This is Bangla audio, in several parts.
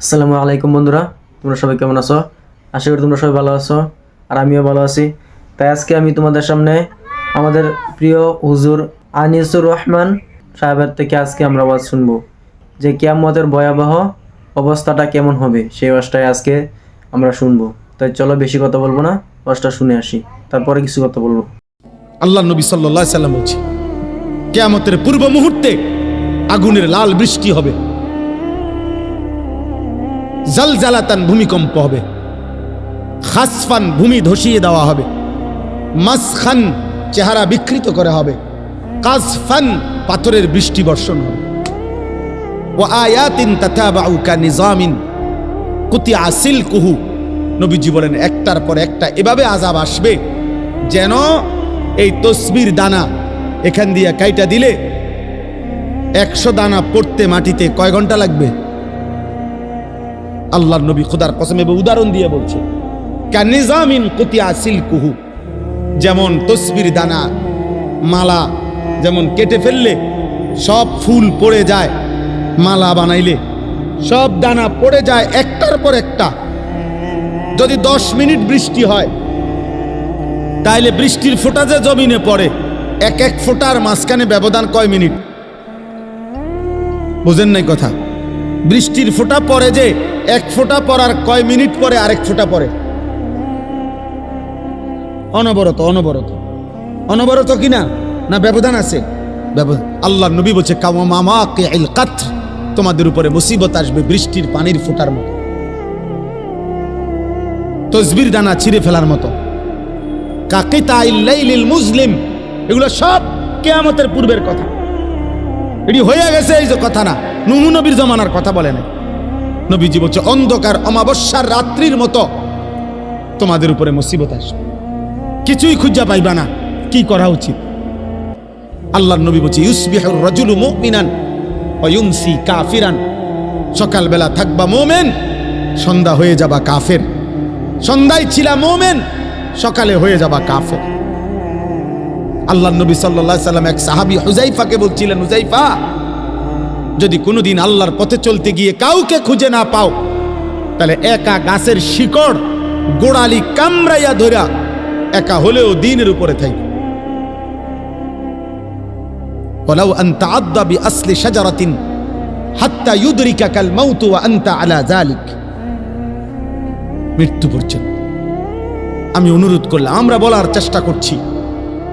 আসসালামু আলাইকুম বন্ধুরা, তোমরা সবাই কেমন আছো? আশা করি তোমরা সবাই ভালো আছো, আর আমিও ভালো আছি। তাই আজকে আমি তোমাদের সামনে আমাদের প্রিয় হুজুর আনিসুর রহমান সাহেবের থেকে আজকে আমরা ওয়াজ শুনব, যে কিয়ামতের ভয়াবহ অবস্থাটা কেমন হবে, সেই ওয়াজটাই আজকে আমরা শুনব। তাই চলো বেশি কথা বলব না ওয়াজটা শুনে আসি, তারপরে কিছু কথা বলব। আল্লাহ নবী সাল্লাহ সাল্লাম বলছে, কেয়ামতের পূর্ব মুহূর্তে আগুনের লাল বৃষ্টি হবে। জালজালাতান ভূমিকম্প হবে। খাসফান ভূমি ধসিয়ে দেওয়া হবে। মাসখান চেহারা বিকৃত করা হবে। কাসফান পাথরের বৃষ্টি বর্ষণ হবে। ও আয়াতিন তাতাবাউ কা নিজামিন। কুতিয়া সিলকুহু। নবীজি বলেন একটার পর একটা এভাবে আজাব আসবে যেন এই তসবির দানা এখান দিয়ে কাইটা দিলে একশো দানা পড়তে মাটিতে কয় ঘণ্টা লাগবে? আল্লাহর নবী খুদার কসম উদাহরণ দিয়ে বলছে কানিজামিন কুতিয়া সিলকুহু যেমন তসবির দানা, মালা যেমন কেটে ফেললে সব ফুল পড়ে যায়, মালা বানাইলে সব দানা পড়ে যায় একটার পর একটা। যদি দশ মিনিট বৃষ্টি হয়, তাইলে বৃষ্টির ফোঁটা যে জমিনে পড়ে, এক এক ফোঁটার মাঝখানে ব্যবধান কয় মিনিট? বুঝেন নাই কথা? বৃষ্টির ফোঁটা পড়ে যে, এক ফোঁটা পড়ার কয় মিনিট পরে আরেক ফোঁটা পড়ে। অনবরত অনবরত। অনবরত কিনা না? ব্যবধান আছে? আল্লাহ নবী বলছে তোমাদের উপরে মুসিবত আসবে বৃষ্টির পানির ফোঁটার মতো। তসবির দানা ছিঁড়ে ফেলার মতো। ইল্লাইলিল মুসলিম এগুলো সব কেয়ামতের পূর্বের কথা। এটি হয়ে গেছে এই যে কথা না। নুহু নবীর জমানার কথা বলে না নবীজি বলছে, অন্ধকার, অমাবস্যার রাত্রির মতো তোমাদের উপরে মুসিবত আসবে। কিছুই খুঁজা পাইবা না, কি করা উচিত? আল্লাহর নবী বলছে ইউসবিহুর রাজুলু মুমিনান ওয়া ইউমসি কাফিরান। সকালবেলা থাকবা মোমেন, সন্ধ্যা হয়ে যাবা কাফের। সন্ধ্যায় ছিলা মোমেন, সকালে হয়ে যাবা কাফের। আল্লাহ নবী সাল্লাহ সাল্লাম এক সাহাবি হুজাইফাকে বলছিলেন হুজাইফা যদি কোনোদিন আল্লাহর পথে চলতে গিয়ে কাউকে খুঁজে না পাও তাহলে একা গাছের শিকড় গোড়ালি কামড়াইয়া ধরা একা হলেও দিনের উপরে থাকি ولو أن تعض بأصل شجرة حتى يدركك الموت وأنت على ذلك মৃত্যু পর্যন্ত আমি অনুরোধ করলাম আমরা বলার চেষ্টা করছি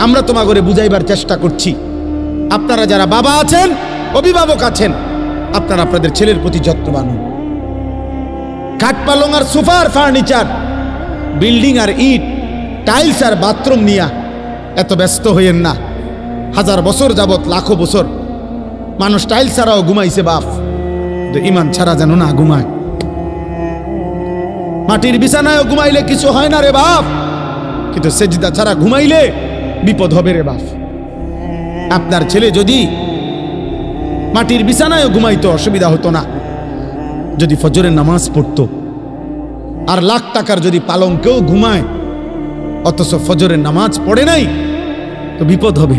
আমরা তোমাগরে বুঝাইবার চেষ্টা করছি আপনারা যারা বাবা আছেন অভিভাবক আছেন। আপনারা আপনাদের ছেলের প্রতি যত্নবান হন। কাঠ পালং আর সোফার ফার্নিচার, বিল্ডিং আর ইট, টাইলস আর বাথরুম নিয়া এত ব্যস্ত হইয়েন না। হাজার বছর যাবত লাখো বছর মানুষ টাইলস ছাড়াও ঘুমাইছে বাপ। ইমান ছাড়া যেন না ঘুমায়। মাটির বিছানায় ঘুমাইলে কিছু হয় না রে বাপ। কিন্তু সেজিদা ছাড়া ঘুমাইলে বিপদ হবে রে বাপ। আপনার ছেলে যদি মাটির বিছানায় ঘুমাইতো অসুবিধা হতো না। যদি ফজরের নামাজ পড়তো, আর লাখ টাকার যদি পালঙ্কেও ঘুমায়, অথচ ফজরের নামাজ পড়ে নাই, তো বিপদ হবে।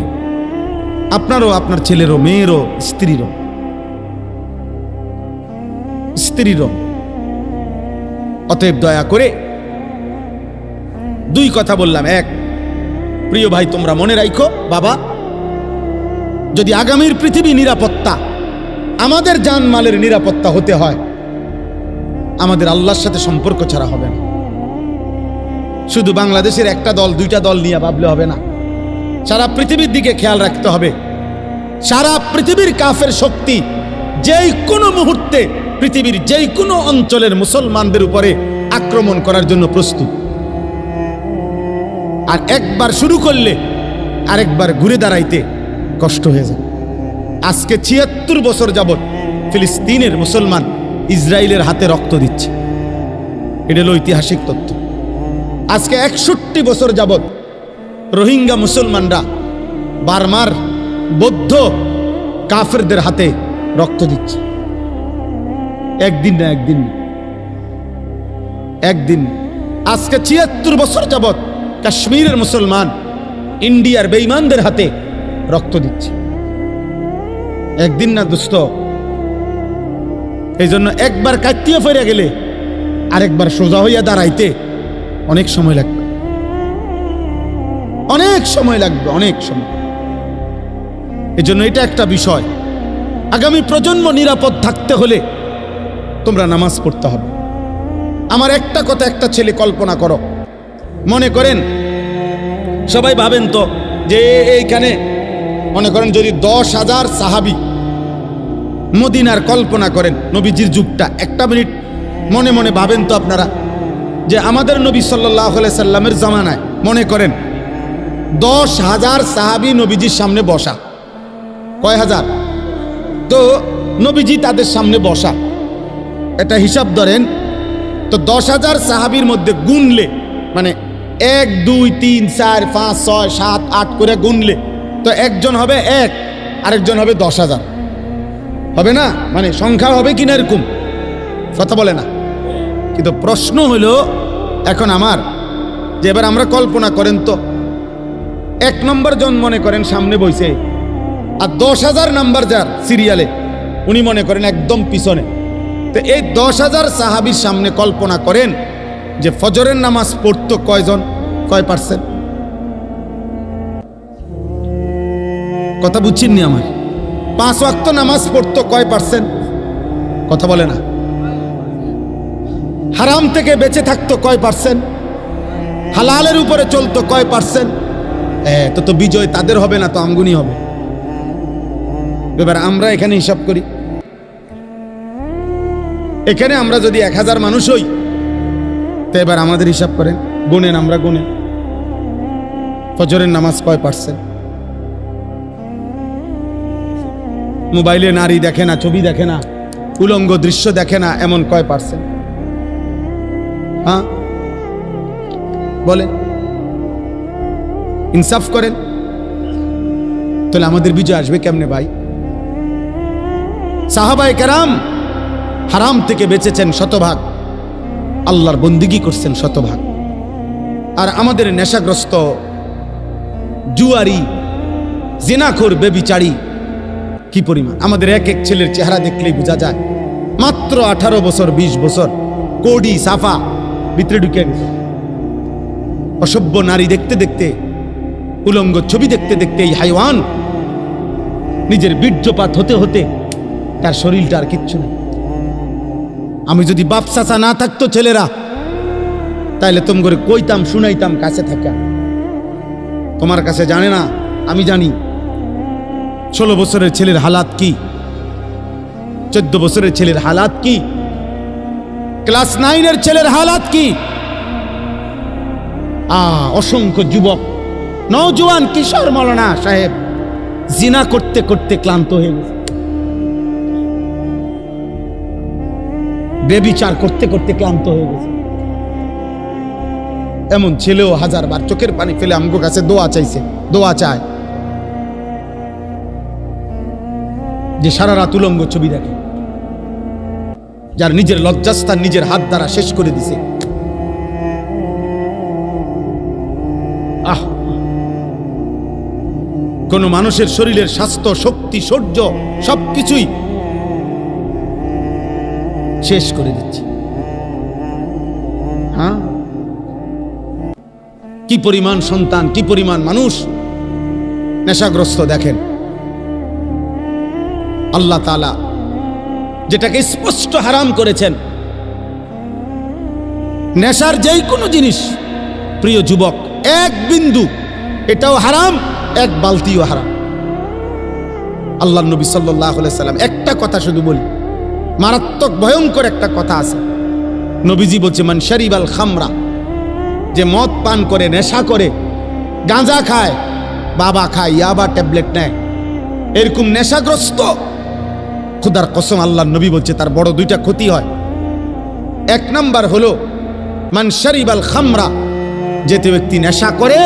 আপনারও, আপনার ছেলেরও, মেয়েরও, স্ত্রীরও। স্ত্রীরও। অতএব দয়া করে দুই কথা বললাম। এক, প্রিয় ভাই, তোমরা মনে রাখো বাবা যদি আগামীর পৃথিবী নিরাপত্তা, আমাদের জানমালের নিরাপত্তা হতে হয়, আমাদের আল্লাহর সাথে সম্পর্ক ছাড়া হবে না। শুধু বাংলাদেশের একটা দল, দুইটা দল নিয়ে ভাবলে হবে না। সারা পৃথিবীর দিকে খেয়াল রাখতে হবে। সারা পৃথিবীর কাফের শক্তি যেই কোনো মুহূর্তে পৃথিবীর যেই কোনো অঞ্চলের মুসলমানদের উপরে আক্রমণ করার জন্য প্রস্তুত। আর একবার শুরু করলে আরেকবার ঘুরে দাঁড়াইতে কষ্ট হয়ে যায়। আজকে ছিয়াত্তর বছর যাবৎ ফিলিস্তিনের মুসলমান ইসরায়েলের হাতে রক্ত দিচ্ছে। এটা ঐতিহাসিক তথ্য। আজকে একষট্টি বছর যাবৎ রোহিঙ্গা মুসলমানরা বার্মার বৌদ্ধ কাফেরদের হাতে রক্ত দিচ্ছে। একদিন না একদিন একদিন আজকে ছিয়াত্তর বছর যাবৎ কাশ্মীরের মুসলমান, ইন্ডিয়ার বেইমানদের হাতে রক্ত দিচ্ছে। একদিন না দুস্থ। এই জন্য একবার কাটিয়ে ফেরে গেলে আরেকবার সোজা হইয়া দাঁড়াইতে অনেক সময় লাগবে। অনেক সময় লাগবে, অনেক সময়। এই জন্য এটা একটা বিষয়। আগামী প্রজন্ম নিরাপদ থাকতে হলে তোমরা নামাজ পড়তে হবে। আমার একটা কথা একটা ছেলে কল্পনা করো। মনে করেন, সবাই ভাবেন তো যে এইখানে মনে করেন যদি দশ হাজার সাহাবি মদিনার কল্পনা করেন নবীজির যুগটা, একটা মিনিট মনে মনে ভাবেন তো আপনারা, যে আমাদের নবী সাল্লাহ সাল্লামের জামানায় মনে করেন দশ হাজার সাহাবি নবীজির সামনে বসা। কয় হাজার? তো নবীজি তাদের সামনে বসা। এটা হিসাব ধরেন, তো দশ হাজার সাহাবির মধ্যে গুনলে মানে এক, দুই, তিন, চার, পাঁচ, ছয়, সাত, আট করে গুনলে তো একজন হবে এক, আরেকজন হবে দশ হাজার। হবে না? মানে সংখ্যা হবে কিনা এরকম? কথা বলে না। কিন্তু প্রশ্ন হলো এখন আমার, যে এবার আমরা কল্পনা করেন তো, এক নম্বর জন মনে করেন সামনে বইছে, আর দশ হাজার নাম্বার যার সিরিয়ালে, উনি মনে করেন একদম পিছনে। তো এই দশ হাজার সাহাবির সামনে কল্পনা করেন যে ফজরের নামাজ পড়তো কয়জন? কয় পার্সেন্ট কথা বুঝছেননি আমার পাঁচ ওয়াক্ত নামাজ পড়তো কয় পার্সেন্ট? কথা বলে না। হারাম থেকে বেঁচে থাকতো কয় পার্সেন্ট? হালালের উপরে চলতো কয় পার্সেন্ট? তো তো বিজয় তাদের হবে না, তো আমগুনি হবে। এবার আমরা এখানে হিসাব করি। এখানে আমরা যদি এক হাজার মানুষ হই, তো এবার আমাদের হিসাব করেন, গুনেন, আমরা গুনেন। ফজরের নামাজ কয় পার্সেন্ট? মোবাইলে নারী দেখে না, ছবি দেখে না, উলঙ্গ দৃশ্য দেখে না, এমন কয় পার্সেন্ট হ্যাঁ? ইনসাফ করেন। তাহলে আমাদের বিজয় আসবে কেমনে ভাই? সাহাবাই কেরাম হারাম থেকে বেঁচেছেন শতভাগ। আল্লাহর বন্দিগি করছেন শতভাগ। আর আমাদের নেশাগ্রস্ত জুয়ারি, জেনাখোর, বেবিচারি কি পরিমাণ? আমাদের এক এক ছেলের চেহারা দেখলেই বোঝা যায়। মাত্র আঠারো বছর ২০ বছর, কোডি, সাফা, ভিতরে ঢুকে গেছে। অসভ্য নারী দেখতে দেখতে, উলঙ্গ ছবি দেখতে দেখতে এই হাইওয়ান নিজের বীর্যপাত হতে হতে তার শরীরটা আর কিচ্ছু নেই। আমি যদি বাপ চাচা না থাকতো ছেলেরা, তাইলে তোম করে কইতাম, শুনাইতাম, কাছে থাকা। তোমার কাছে জানে না, আমি জানি ষোলো বছরের ছেলের হালাত কি? চোদ্দ বছরের ছেলের হালাত কি? ক্লাস নাইনের ছেলের হালাত কি? আ, অসংখ্য যুবক, নওজোয়ান কিশোর মৌলানা সাহেব, জিনা করতে করতে ক্লান্ত হয়ে গেছে। বেবিচার করতে করতে ক্লান্ত হয়ে গেছে। এমন ছেলেও হাজার বার চোখের পানি ফেলে আমগো কাছে দোয়া চাইছে, দোয়া চায়। যে সারা রাত উলঙ্গ ছবি দেখে। যার নিজের লজ্জাস্থান নিজের হাত দ্বারা শেষ করে দিছে। আহ! কোন মানুষের শরীরের স্বাস্থ্য, শক্তি সৌর্য সবকিছুই শেষ করে দিচ্ছে। হ্যাঁ? কি পরিমাণ সন্তান, কি পরিমাণ মানুষ নেশাগ্রস্ত দেখেন। আল্লাহ তালা যেটাকে স্পষ্ট হারাম করেছেন। নেশার যেই কোনো জিনিস, প্রিয় যুবক, এক বিন্দু, এটাও হারাম, এক বালতিও হারাম। আল্লাহ নবী সাল্লাহ সাল্লাম একটা কথা শুধু বলি, মারাত্মক ভয়ঙ্কর একটা কথা আছে। নবীজি বলছে, মান শরিব আল খামরা যে মদ পান করে, নেশা করে, গাঁজা খায়, বাবা খায়, ইয়াবা ট্যাবলেট নেয়, এরকম নেশাগ্রস্ত খুদার কসম আল্লাহ নবী বলছে, তার বড় দুইটা ক্ষতি হয়। এক নাম্বার হলো, মান শরিব আল খামরা যেতে ব্যক্তি নেশা করে,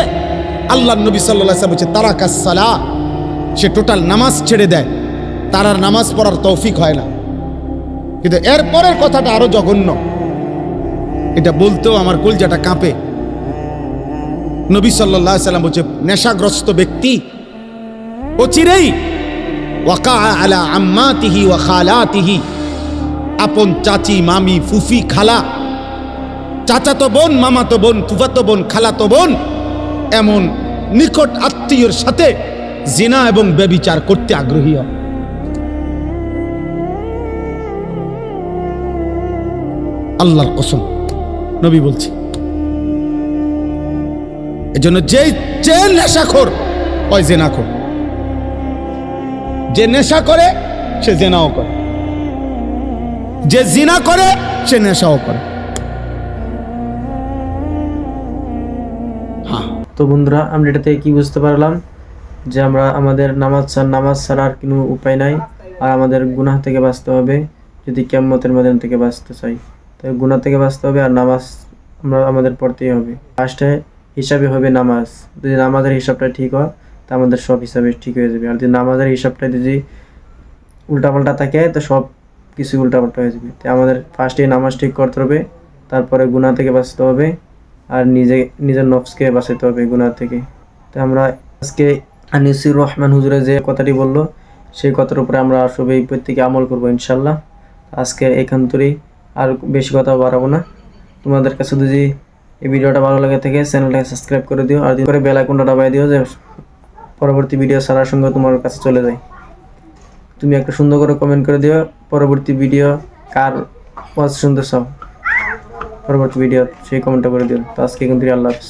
আল্লাহ নবী সাল্লাহ বলছে তারা কাসালা সে টোটাল নামাজ ছেড়ে দেয়। তার আর নামাজ পড়ার তৌফিক হয় না। কিন্তু এরপরের কথাটা আরও জঘন্য। এটা বলতেও আমার কলজাটা কাঁপে। নবী সাল্লাম বলছে, নেশাগ্রস্ত ব্যক্তি ও চিরেই ওয়াকা আলা আম্মাতিহি ওয়া খালাতিহি। আপন চাচি, মামি, ফুফি, খালা। চাচাতো বোন, মামাতো বোন, ফুফাতো বোন, খালাতো বোন, এমন নিকট আত্মীয়র সাথে জিনা এবং ব্যবিচার করতে আগ্রহী। হয় আল্লাহর কসম, নবী বলছি, এজন্য যে যে নেশাখোর হয় জেনাখোর। যে নেশা করে, সে জেনাও করে। যে জিনা করে, সে নেশাও করে। হ্যাঁ। তো বন্ধুরা, আমরা এটা থেকে কি বুঝতে পারলাম? যে আমরা আমাদের নামাজ ছাড়, নামাজ ছাড়া আর কোনো উপায় নাই, আর আমাদের গুনাহ থেকে বাঁচতে হবে, যদি কেমতের ময়দান থেকে বাঁচতে চাই। তো গুনাহ থেকে বাঁচতে হবে, আর নামাজ আমরা আমাদের পড়তেই হবে। ফার্স্টে হিসাবে হবে নামাজ। যদি নামাজের হিসাবটা ঠিক হয় আমাদের সব হিসাবে ঠিক হয়ে যাবে। আর যদি নামাজের হিসাবটা যদি উল্টাপাল্টা থাকে, তো সব কিছু উল্টাপাল্টা হয়ে যাবে। তো আমাদের ফার্স্টে নামাজ ঠিক করতে হবে, তারপরে গুনাহ থেকে বাঁচতে হবে, আর নিজে, নিজের নফসকে বাঁচাতে হবে গুনাহ থেকে। তো আমরা আজকে আনিসুর রহমান হুজুরে যে কথাটি বলল, সেই কথার উপরে আমরা সবাই প্রত্যেকে আমল করব ইনশাল্লাহ। আজকে এখান থেকেই আর বেশি কথা বাড়াবো না। তোমাদের কাছে যদি এই ভিডিওটা ভালো লাগে থেকে, চ্যানেলটাকে সাবস্ক্রাইব করে দিও, আর করে বেল আইকনটা দাবাই দিও, যে পরবর্তী ভিডিও ছাড়ার সঙ্গে তোমার কাছে চলে যায় তুমি একটা সুন্দর করে কমেন্ট করে দিও, পরবর্তী ভিডিও কার ওয়াজ শুনতে চাও পরবর্তী ভিডিও সেই কমেন্টটা করে দিও। তো আজকে কিন্তু আল্লাহ হাফিজ।